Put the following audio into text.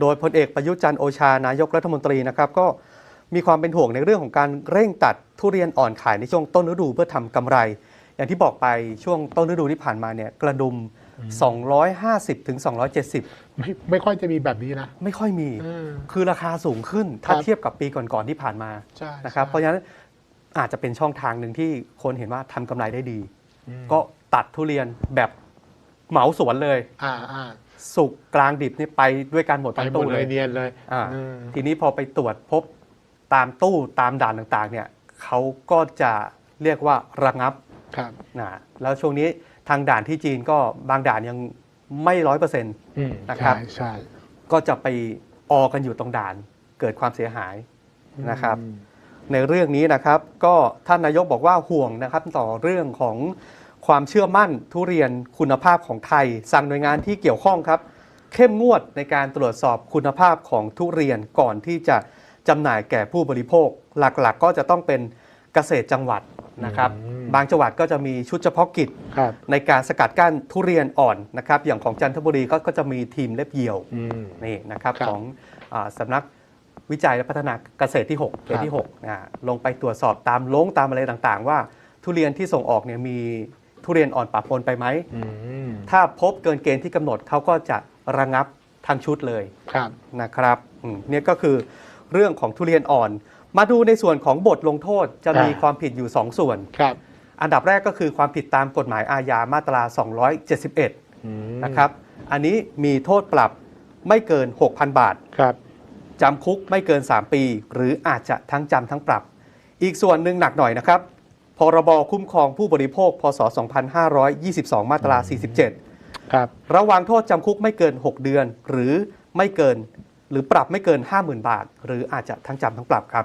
โดยพลเอกประยุทธ์จันทร์โอชานายกรัฐมนตรีนะครับก็มีความเป็นห่วงในเรื่องของการเร่งตัดทุเรียนอ่อนขายในช่วงต้นฤดูเพื่อทำกำไร อย่างที่บอกไปช่วงต้นฤดูที่ผ่านมาเนี่ยกระดุม 250ถึง270 ไม่ไม่ค่อยจะมีแบบนี้นะ ไม่ค่อยมีอืมคือราคาสูงขึ้นถ้าครับเทียบกับปีก่อนๆที่ผ่านมาใช่นะครับใช่เพราะฉะนั้นอาจจะเป็นช่องทางหนึ่งที่คนเห็นว่าทำกำไรได้ดีอืมก็ตัดทุเรียนแบบเหมาสวนเลยอ่าอ่า สุกกลางดิบนี่ไปด้วยกันหมดไปทั้งหมตู้ดเลเลยยเนียนเลยอ่าอืมทีนี้พอไปตรวจพบตามตู้ตามด่านต่างๆเนี่ยเขาก็จะเรียกว่าระงับครับนะแล้วช่วงนี้ทางด่านที่จีนก็บางด่านยังไม่ร้อยเปอร์เซ็นต์ อืมนะครับ ใช่ใช่ก็จะไปออกันอยู่ตรงด่านเกิดความเสียหาย นะครับ อืมในเรื่องนี้นะครับก็ท่านนายกบอกว่าห่วงนะครับต่อเรื่องของ ความเชื่อมั่นทุเรียนคุณภาพของไทย สั่งหน่วยงานที่เกี่ยวข้องครับ เข้มงวดในการตรวจสอบคุณภาพของทุเรียนก่อนที่จะจำหน่ายแก่ผู้บริโภค หลักๆก็จะต้องเป็นเกษตรจังหวัดนะครับ บางจังหวัดก็จะมีชุดเฉพาะกิจครับในการสกัดกั้นทุเรียนอ่อนนะครับ อย่างของจันทบุรีก็ก็จะมีทีมเล็บเหยี่ยวอืมนี่นะครับครับของอาสำนักวิจัยและพัฒนาเกษตรที่6เขตที่6อ่าลงไปตรวจสอบตามลงตามอะไรต่างๆ ว่าทุเรียนที่ส่งออกเนี่ยมี ทุเรียนอ่อนปะปนไปไหมอืมถ้าพบเกินเกณฑ์ที่กำหนดเขาก็จะระงับทั้งชุดเลยครับนะครับอืมเนี่ยก็คือเรื่องของทุเรียนอ่อน มาดูในส่วนของบทลงโทษจะมีอ่าความผิดอยู่ 2 ส่วนครับ อันดับแรกก็คือความผิดตามกฎหมายอาญามาตรา 271อืมนะครับ อันนี้มีโทษปรับไม่เกิน 6,000 บาทครับจำคุกไม่เกิน 3 ปี หรืออาจจะทั้งจำทั้งปรับ อีกส่วนหนึ่งหนักหน่อยนะครับ พรบคุ้มครองผู้บริโภค พศ 2522 มาตรา 47 ครับ ระวางโทษจำคุกไม่เกิน 6 เดือน หรือไม่เกิน หรือปรับไม่เกิน 50,000 บาท หรืออาจจะทั้งจำทั้งปรับครับ